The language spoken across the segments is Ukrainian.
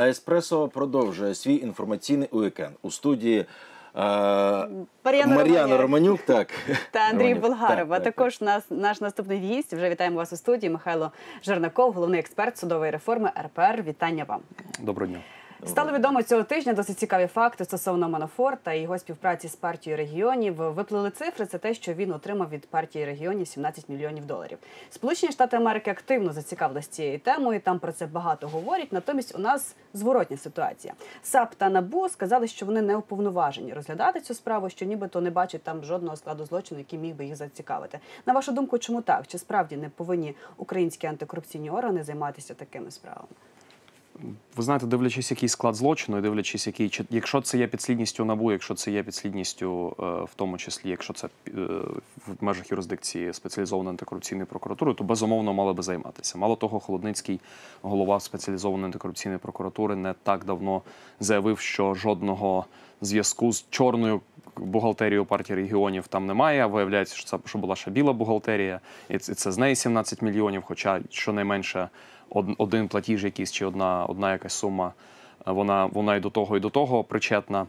А Еспресо продовжує свій інформаційний уікенд у студії. е, Мар'яна Мар'яна Романюк. Романюк, так Та Андрій Романюк, Болгаров. так, А так, також нас наш наступний гість. Вже вітаємо вас у студії. Михайло Жернаков, головний експерт судової реформи РПР. Вітання вам. Доброго дня. Стало відомо цього тижня досить цікаві факти стосовно Манафорта і його співпраці з партією регіонів. Виплили цифри. Це те, що він отримав від партії регіонів 17 мільйонів доларів. Сполучені Штати Америки активно зацікавилися цією темою. Там про це багато говорять. Натомість у нас зворотня ситуація. САП та НАБУ сказали, що вони не уповноважені розглядати цю справу, що нібито не бачать там жодного складу злочину, який міг би їх зацікавити. На вашу думку, чому так? Чи справді не повинні українські антикорупційні органи займатися такими справами? Ви знаєте, дивлячись, який склад злочину, і дивлячись, який чи якщо це є підслідністю набу, якщо це є підслідністю, е, в тому числі, якщо це е, в межах юрисдикції спеціалізованої антикорупційної прокуратури, то безумовно мали би займатися. Мало того, Холодницький, голова спеціалізованої антикорупційної прокуратури, не так давно заявив, що жодного зв'язку з чорною бухгалтерією партії регіонів там немає. Виявляється, що це що була ще біла бухгалтерія, і це, з неї 17 мільйонів. Хоча щонайменше один платіж якийсь чи одна, одна якась сума, е, вона, вона і до того, і до того причетна.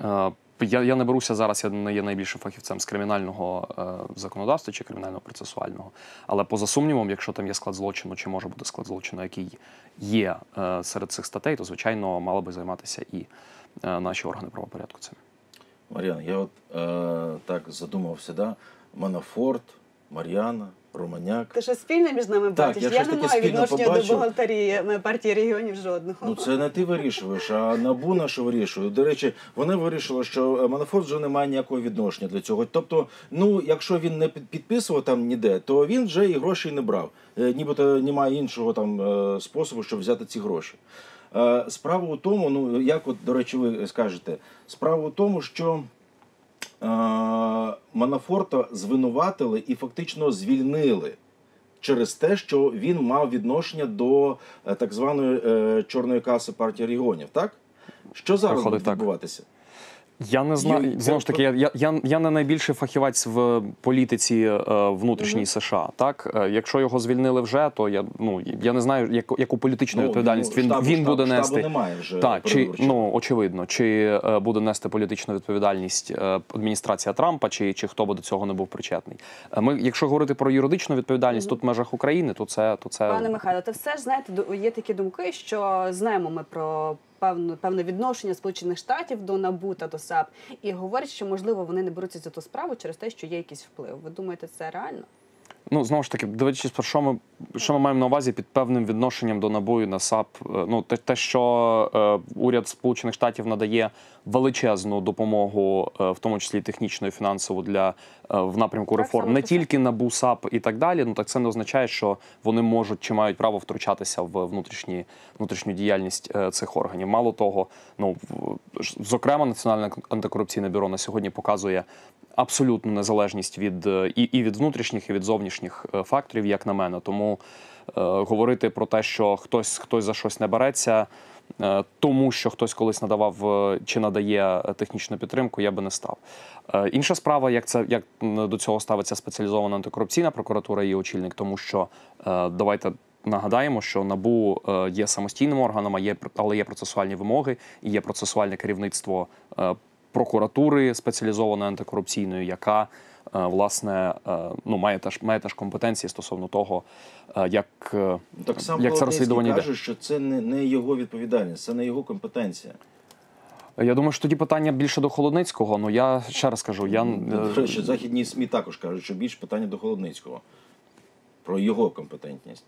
Е, Я, я не беруся зараз, я не є найбільшим фахівцем з кримінального е, законодавства чи кримінального процесуального. Але поза сумнівом, якщо там є склад злочину, чи може бути склад злочину, який є е, серед цих статей, то звичайно мали би займатися і е, наші органи правопорядку цим. Мар'яна, я от е, так задумався, да? Манафорт, Мар'яна, Романяк. Ти що спільне між нами Так, бачиш? я Я, не маю відношення побачив. до бухгалтерії е, партії регіонів жодного. Ну це не ти вирішуєш, а НАБУ наше вирішує. До речі, вони вирішили, що е, Манафорт вже не має ніякого відношення до цього. Тобто, ну якщо він не підписував там ніде, то він вже і грошей не брав. Е, Нібито немає іншого там способу, щоб взяти ці гроші. Е, Справа у тому, ну як от, до речі, ви скажете, справа у тому, що е, Манафорта звинуватили і фактично звільнили через те, що він мав відношення до е, так званої е, чорної каси партії регіонів, так? Що зараз Проходить буде так. відбуватися? Я не знаю. Знову ж таки, я, я, я не найбільший фахівець в політиці е, внутрішній США. Так, Е, якщо його звільнили вже, то я ну я не знаю, яку, яку політичну Ну, відповідальність ну, він, штабу- він штабу- буде штабу нести. немає вже так, чи ну очевидно, чи е, буде нести політичну відповідальність е, адміністрація Трампа, чи, чи хто би до цього не був причетний. Е, Ми, якщо говорити про юридичну відповідальність тут в межах України, то це то це Пане Михайло, то все ж знаєте, є такі думки, що знаємо ми про певне певне відношення Сполучених Штатів до НАБУ та до САП, і говорять, що можливо вони не беруться за ту справу через те, що є якийсь вплив. Ви думаєте, це реально? Ну, знову ж таки, дивлячись, про що ми, що ми маємо на увазі під певним відношенням до набою на САП. Е, Ну, те, те що е, уряд Сполучених Штатів надає величезну допомогу, е, в тому числі технічну і фінансову для е, в напрямку Так, реформ, не тільки НАБУ, САП і так далі. Ну так це не означає, що вони можуть чи мають право втручатися в внутрішні, внутрішню діяльність е, цих органів. Мало того, ну зокрема, Національне антикорупційне бюро на сьогодні показує абсолютну незалежність від е, і, і від внутрішніх, і від зовнішніх е, факторів, як на мене. Тому е, говорити про те, що хтось хтось за щось не береться, е, тому що хтось колись надавав е, чи надає технічну підтримку, я би не став. Інша справа, як це як до цього ставиться спеціалізована антикорупційна прокуратура і очільник, тому що давайте. Нагадаємо, що набу є самостійним органом, а є але є процесуальні вимоги і є процесуальне керівництво прокуратури спеціалізованої антикорупційної, яка власне е, ну має теж має теж компетенції стосовно того, е, як, е, Так сам як це розслідування каже, що це не, не його відповідальність, це не його компетенція. Я думаю, що тоді питання більше до Холодницького. Ну я ще раз кажу, я е, речі, західні СМІ також кажуть, що більше питання до Холодницького про його компетентність.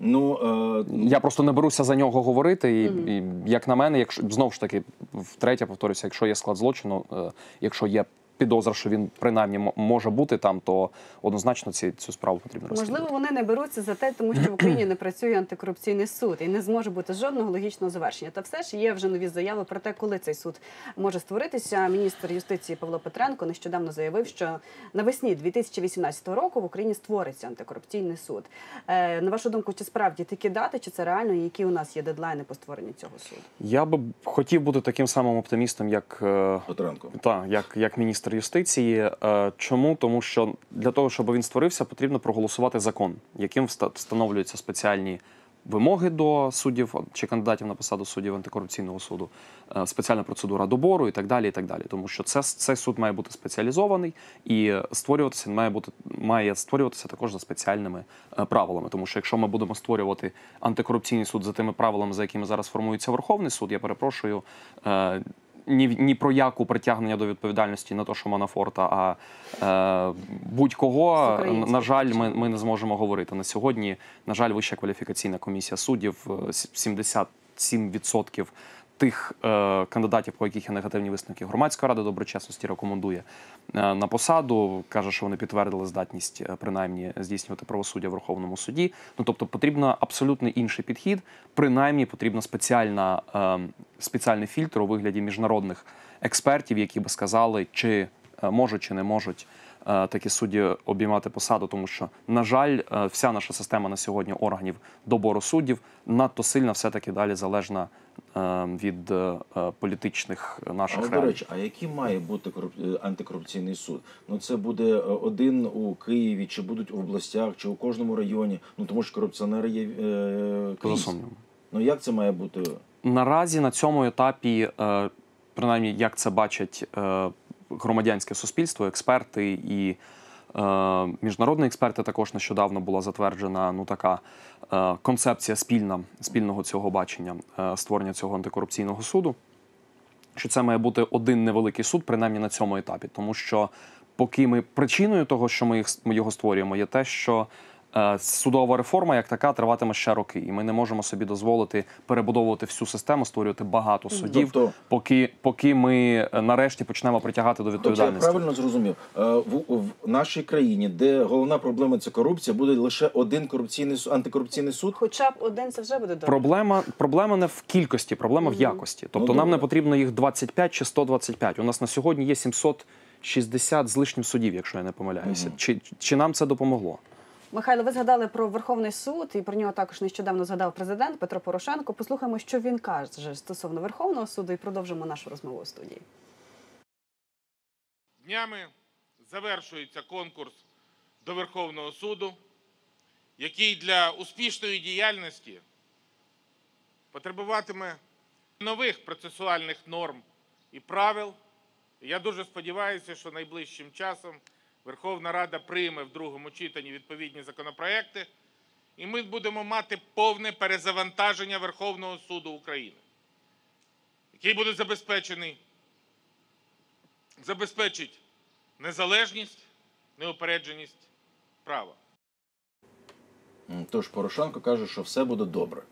Ну, е, Я просто не беруся за нього говорити. І, і як на мене, якщо знову ж таки втретє повторюся, якщо є склад злочину, е, якщо є підозра, що він принаймні може бути там, то однозначно ці, цю справу потрібно розслідувати. Можливо, вони не беруться за те, тому що в Україні не працює антикорупційний суд і не зможе бути жодного логічного завершення. Та все ж є вже нові заяви про те, коли цей суд може створитися. Міністр юстиції Павло Петренко нещодавно заявив, що навесні 2018 року в Україні створиться антикорупційний суд. Е, на вашу думку, чи справді такі дати, чи це реально, і які у нас є дедлайни по створенню цього суду? Я би хотів бути таким самим оптимістом, як е, Петренко. Так, як, як міністр юстиції. Е, Чому? Тому що для того, щоб він створився, потрібно проголосувати закон, яким встановлюються спеціальні вимоги до суддів чи кандидатів на посаду суддів антикорупційного суду, е, спеціальна процедура добору і так далі. І так далі. Тому що це цей суд має бути спеціалізований і створюватися має бути має створюватися також за спеціальними е, правилами. Тому що якщо ми будемо створювати антикорупційний суд за тими правилами, за якими зараз формується Верховний суд, я перепрошую. Е, ні, ні про яку притягнення до відповідальності не то, що Манафорта, а е, будь-кого, на жаль, ми, ми не зможемо говорити. На сьогодні, на жаль, Вища кваліфікаційна комісія суддів е, 77% тих е, кандидатів, по яких є негативні висновки громадської ради доброчесності, рекомендує е, на посаду. каже, що вони підтвердили здатність е, принаймні здійснювати правосуддя в Верховному суді. Ну тобто потрібно абсолютно інший підхід. Принаймні потрібно спеціальна, е, спеціальний фільтр у вигляді міжнародних експертів, які би сказали, чи е, можуть чи не можуть е, такі судді обіймати посаду, тому що, на жаль, е, вся наша система на сьогодні органів добору суддів надто сильно все-таки далі залежна від е, е, політичних наших Але, до речі, а який має бути е, антикорупційний суд? Ну це буде е, один у Києві, чи будуть в областях, чи у кожному районі. Ну тому що корупціонери є е, сумнівом. Ну як це має бути? Наразі на цьому етапі, е, принаймні, як це бачать е, громадянське суспільство, експерти і е, міжнародні експерти, також нещодавно була затверджена ну така е, концепція спільна спільного цього бачення е, створення цього антикорупційного суду. Що це має бути один невеликий суд, принаймні на цьому етапі, тому що поки ми причиною того, що ми його створюємо, є те, що е, судова реформа як така триватиме ще роки, і ми не можемо собі дозволити перебудовувати всю систему, створювати багато суддів, Тобто- поки, поки ми е, нарешті почнемо притягати до Тобто я відповідальності. правильно зрозумів. Е, В, в нашій країні, де головна проблема це корупція, буде лише один корупційний антикорупційний суд. Хоча б один це вже буде добре. Проблема, проблема не в кількості, проблема в якості. Тобто Ну, нам не потрібно їх 25 чи 125. У нас на сьогодні є 760 з лишнім судів, якщо я не помиляюся. Чи, чи нам це допомогло? Михайло, ви згадали про Верховний суд, і про нього також нещодавно згадав президент Петро Порошенко. Послухаємо, що він каже стосовно Верховного суду, і продовжимо нашу розмову у студії. Днями завершується конкурс до Верховного суду, який для успішної діяльності потребуватиме нових процесуальних норм і правил. Я дуже сподіваюся, що найближчим часом Верховна Рада прийме в другому читанні відповідні законопроекти, і ми будемо мати повне перезавантаження Верховного суду України, який буде забезпечений забезпечить незалежність, неупередженість права. Тож Порошенко каже, що все буде добре.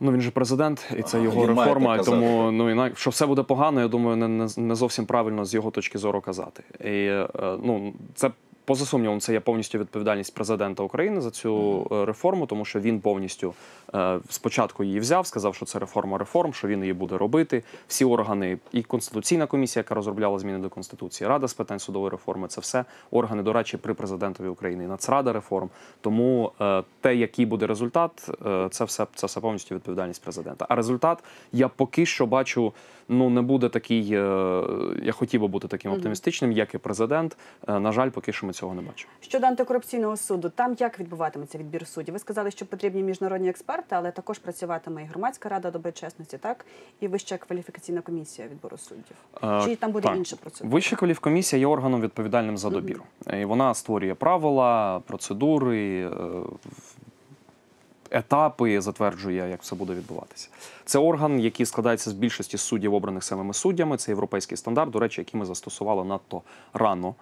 Ну він же президент, і це його він реформа. Тому ну інак, що все буде погано, я думаю, не, не, не зовсім правильно з його точки зору казати. І е, ну це. Поза сумнівом, це є повністю відповідальність президента України за цю е, реформу, тому що він повністю е, спочатку її взяв, сказав, що це реформа реформ, що він її буде робити. Всі органи, і конституційна комісія, яка розробляла зміни до конституції, рада з питань судової реформи, це все органи, до речі, при президентові України, і Нацрада реформ. Тому е, те, який буде результат, це все це все повністю відповідальність президента. А результат я поки що бачу, ну не буде такий. Я хотів би бути таким оптимістичним, як і президент. На жаль, поки що ми цього не бачу. Щодо антикорупційного суду, там як відбуватиметься відбір суддів? Ви сказали, що потрібні міжнародні експерти, але також працюватиме і громадська рада доброчесності, так і вища кваліфікаційна комісія відбору суддів. Е, Чи там буде так. інша процедура? Вища кваліфкомісія є органом відповідальним за добір. І вона створює правила, процедури, е, етапи, затверджує, як все буде відбуватися. Це орган, який складається з більшості суддів, обраних самими суддями. Це європейський стандарт, до речі, який ми застосували надто рано.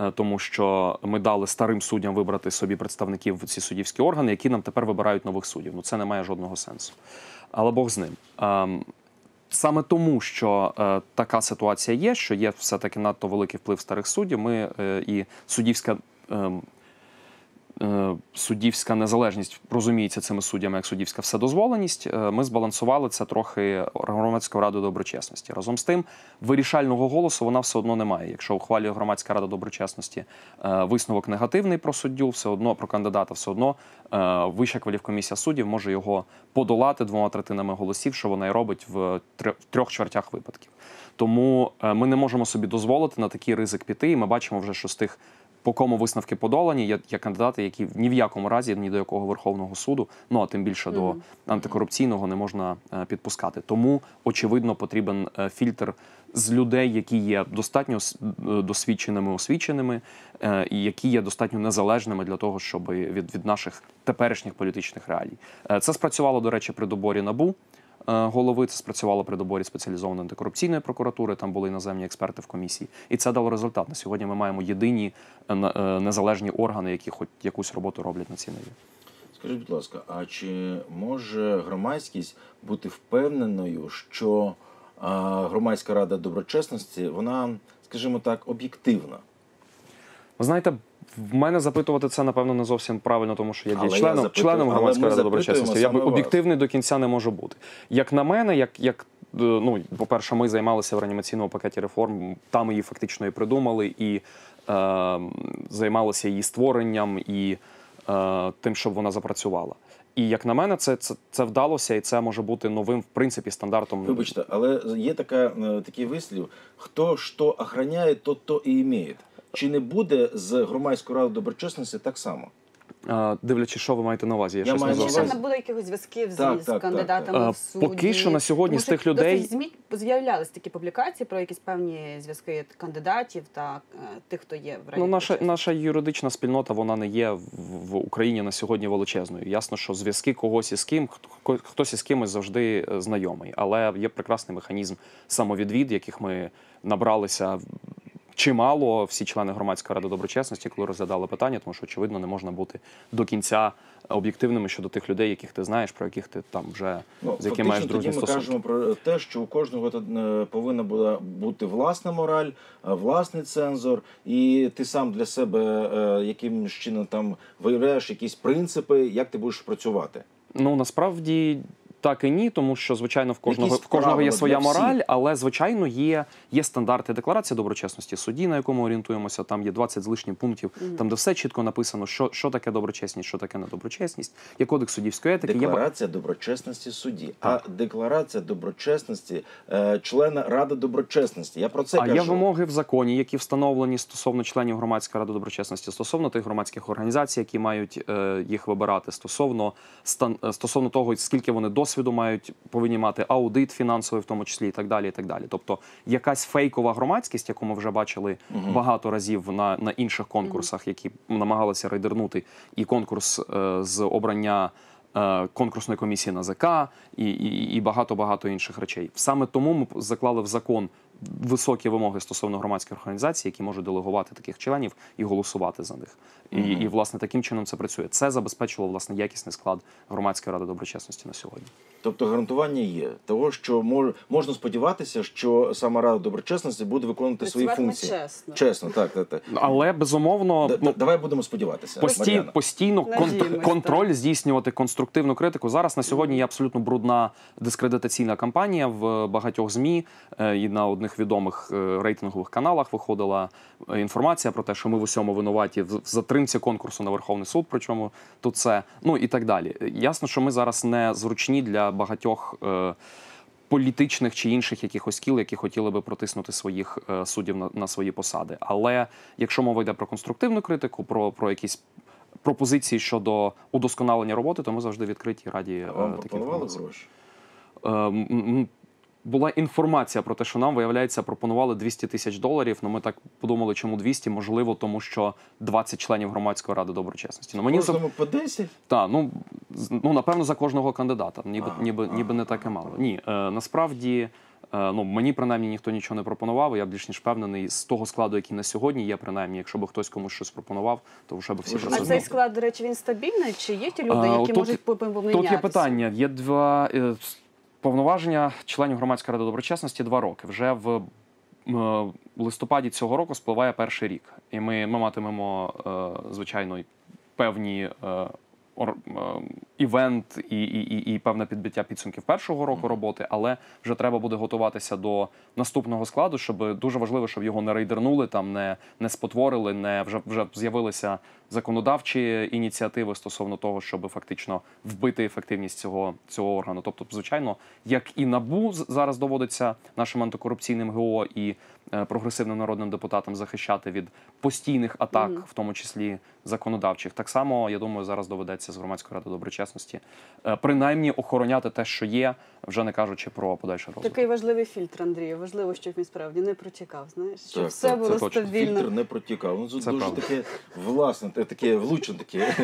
е, Тому що ми дали старим суддям вибрати собі представників в ці суддівські органи, які нам тепер вибирають нових суддів. Ну це не має жодного сенсу. Але Бог з ним. Ем, Саме тому, що е, така ситуація є, що є все-таки надто великий вплив старих суддів, ми е, і суддівська. Е, е, Суддівська незалежність розуміється цими суддями як суддівська вседозволеність. Е, Ми збалансували це трохи громадською радою доброчесності. Разом з тим, вирішального голосу вона все одно не має. Якщо ухвалює громадська рада доброчесності е, висновок негативний про суддю, все одно про кандидата, все одно е, вища кваліфкомісія суддів може його подолати двома третинами голосів, що вона і робить в тр- трьох чвертях випадків. Тому е, ми не можемо собі дозволити на такий ризик піти. І ми бачимо вже, що з тих по кому висновки подолані. Є, є кандидати, які ні в якому разі ні до якого Верховного суду, ну а тим більше до антикорупційного не можна е, підпускати. Тому очевидно потрібен е, фільтр з людей, які є достатньо е, досвідченими, освіченими, е, і які є достатньо незалежними для того, щоб від, від наших теперішніх політичних реалій. Е, Це спрацювало, до речі, при доборі набу. Е, Голови це спрацювало при доборі спеціалізованої антикорупційної прокуратури. Там були іноземні експерти в комісії, і це дало результат. На сьогодні ми маємо єдині е, е, незалежні органи, які хоч якусь роботу роблять на цій ниві. Скажіть, будь ласка, а чи може громадськість бути впевненою, що громадська рада доброчесності, вона, скажімо так, об'єктивна? Ви знаєте, в мене запитувати це напевно не зовсім правильно, тому що я є членом, запитую- членом громадської ради доброчесності. Я об'єктивний до кінця не можу бути. Як на мене, як, як е, ну, по-перше, ми займалися в реанімаційному пакеті реформ, там її фактично і придумали, і е, займалися її створенням і е, тим, щоб вона запрацювала. І як на мене, це, це, це вдалося, і це може бути новим, в принципі, стандартом. Вибачте, але є така, е, такий вислів: хто що охороняє, то то і імеє. Чи не буде з громадською радою доброчесності так само? Е, дивлячись, що ви маєте на увазі, я, Я щось маю не Чи там не буде якихось зв'язків з, Так, з так, так, кандидатами так. в суді? Е, поки що на сьогодні Тому з тих людей- досить ЗМІ з'являлись такі публікації про якісь певні зв'язки кандидатів та е, тих, хто є в раді. Ну, наша, наша юридична спільнота вона не є в, в Україні на сьогодні величезною. Ясно, що зв'язки когось із ким, хто- хтось із кимось завжди е, знайомий. Але є прекрасний механізм самовідвід, яких ми набралися чимало всі члени громадської ради доброчесності, коли розглядали питання, тому що очевидно не можна бути до кінця об'єктивними щодо тих людей, яких ти знаєш, про яких ти там вже Ну, з якими маєш дружні ми стосунки. кажемо про те, що у кожного е, повинна була бути власна мораль, е, власний цензор, і ти сам для себе е, яким чином там виявляєш якісь принципи, як ти будеш працювати. Ну насправді так і ні, тому що звичайно в кожного в кожного є своя мораль, але звичайно є, є стандарти декларації доброчесності судді, на якому орієнтуємося. Там є 20 з лишнім пунктів, там де все чітко написано, що, що таке доброчесність, що таке недоброчесність. Є кодекс суддівської етики. Є Декларація доброчесності судді, а декларація доброчесності е, члена ради доброчесності. Я про це а кажу. є вимоги в законі, які встановлені стосовно членів громадської ради доброчесності, стосовно тих громадських організацій, які мають е, їх вибирати, стосовно стан е, стосовно того, скільки вони досвіду мають, повинні мати аудит фінансовий, в тому числі і так далі. І так далі. Тобто якась фейкова громадськість, яку ми вже бачили багато разів на, на інших конкурсах, які намагалися рейдернути, і конкурс е, з обрання. е, Конкурсної комісії НАЗК і, і, і багато багато інших речей. Саме тому ми заклали в закон високі вимоги стосовно громадських організацій, які можуть делегувати таких членів і голосувати за них. І, і власне таким чином це працює. Це забезпечило власне якісний склад громадської ради доброчесності на сьогодні. Тобто гарантування є того, що мож, можна сподіватися, що сама рада доброчесності буде виконувати свої функції. чесно. Чесно, так, так, так. Але безумовно, Д- ну, Давай будемо сподіватися. Постій, постійно кон- контроль здійснювати конструктивну критику. Зараз на сьогодні є абсолютно брудна дискредитаційна кампанія в багатьох змі е, і на одних відомих е, рейтингових каналах виходила е, інформація про те, що ми в усьому винуваті в в затримці конкурсу на Верховний суд. Причому тут це ну і так далі. Ясно, що ми зараз не зручні для багатьох. е, Політичних чи інших якихось кіл, які хотіли би протиснути своїх е, суддів на, на свої посади. Але якщо мова йде про конструктивну критику, про, про якісь пропозиції щодо удосконалення роботи, то ми завжди відкриті і раді е, пропонували гроші? Е, Була інформація про те, що нам виявляється, пропонували 200 тисяч доларів. Ну ми так подумали, чому 200? Можливо, тому що 20 членів громадської ради доброчесності. Ну мені за Кожному по 10? та ну ну напевно за кожного кандидата. Ніби Ага, ніби ага, ніби не таке мало. Ні, е, насправді. е, Ну, мені принаймні ніхто нічого не пропонував. Я більш ніж впевнений з того складу, який на сьогодні є, принаймні, якщо б хтось комусь щось пропонував, то вже б всі про А цей склад, до речі, він стабільний? Чи є ті люди, А, які можуть по- по- помінятися? Тут є питання. Є два е, повноваження членів громадської ради доброчесності два роки. Вже в е, листопаді цього року спливає перший рік, і ми, ми матимемо е, звичайно певні. Ор- е, Івент і, і, і, і певне підбиття підсумків першого року роботи, але вже треба буде готуватися до наступного складу, щоб дуже важливо, щоб його не рейдернули, там не, не спотворили, не вже вже з'явилися законодавчі ініціативи стосовно того, щоб фактично вбити ефективність цього, цього органу. Тобто, звичайно, як і набу зараз доводиться нашим антикорупційним ГО і прогресивним народним депутатам захищати від постійних атак, в тому числі законодавчих. Так само я думаю, зараз доведеться з громадської ради доброчесності е, принаймні охороняти те, що є, вже не кажучи про подальший розвиток. Такий важливий фільтр, Андрію. Важливо, щоб він справді не протікав. Знаєш, щоб Так, все так, було це точно. стабільно. Фільтр не протікав. Ну, це дуже правда. таке власне, таке влучне таке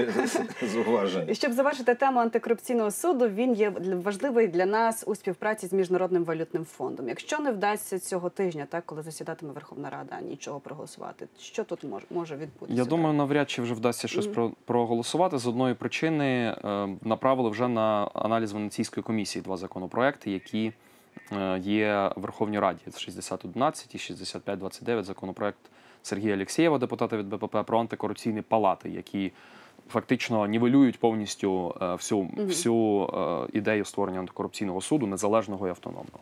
зауваження. І щоб завершити тему антикорупційного суду, він є важливий для нас у співпраці з міжнародним валютним фондом. Якщо не вдасться цього тижня, так коли засідатиме Верховна Рада, нічого проголосувати, що тут може, відбутися? Я думаю, навряд чи вже вдасться щось про проголосувати. З одної причини е, направили вже на аналіз Венеційської комісії два законопроекти, які е, є в Верховній Раді. Це 6011 і 6529 законопроект Сергія Алєксєєва, депутата від БПП, про антикорупційні палати, які фактично нівелюють повністю е, всю, всю ідею створення антикорупційного суду, незалежного і автономного.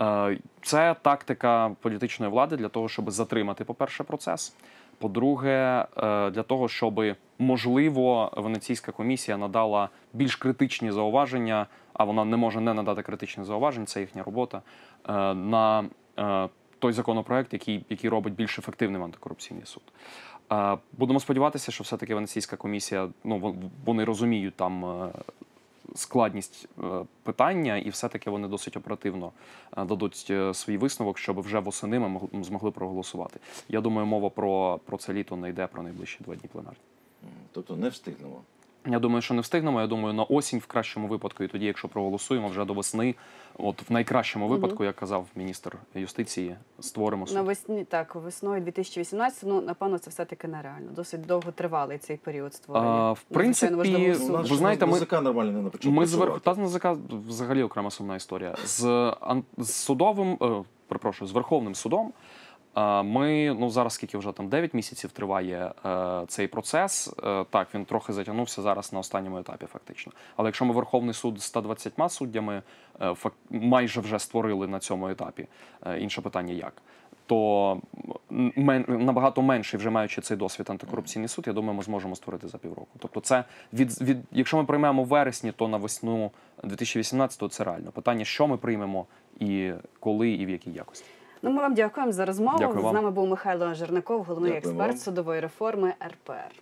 Е, Це тактика політичної влади для того, щоб затримати, по-перше, процес. По-друге, е, для того, щоб можливо Венеційська комісія надала більш критичні зауваження, а вона не може не надати критичних зауважень, це їхня робота е, на той законопроект, який, який робить більш ефективним антикорупційний суд. Будемо сподіватися, що все-таки Венеційська комісія, ну вони розуміють там складність е, питання, і все-таки вони досить оперативно е, дадуть е, свій висновок, щоб вже восени ми мог- змогли проголосувати. Я думаю, мова про, про це літо не йде про найближчі два дні пленарні. Тобто не встигнемо. Я думаю, що не встигнемо. Я думаю, на осінь в кращому випадку, і тоді, якщо проголосуємо вже до весни, от в найкращому випадку, як казав міністр юстиції, створимо суд. Навесні так, весною 2018, ну напевно, це все таки нереально. Досить довго тривалий цей період створення. А, в принципі, важливого суду. у ви знаєте, ми- НАЗК нормально не почав Ми зверху та НАЗК взагалі окрема сумна історія. З, з судовим, е, перепрошую, з Верховним судом. Е, Ми ну зараз скільки вже там 9 місяців триває е, цей процес. Е, так, він трохи затягнувся зараз на останньому етапі, фактично. Але якщо ми Верховний суд з 120 суддями е, фак, майже вже створили на цьому етапі, е, інше питання як. То мен, набагато менший, вже маючи цей досвід антикорупційний суд, я думаю, ми зможемо створити за півроку. Тобто, це від, від якщо ми приймемо в вересні, то на весну 2018-го це реально. Питання, що ми приймемо, і коли, і в якій якості. Ну, ми вам дякуємо за розмову. Дякую З нами був Михайло Жернаков, головний Дякую експерт вам. судової реформи РПР.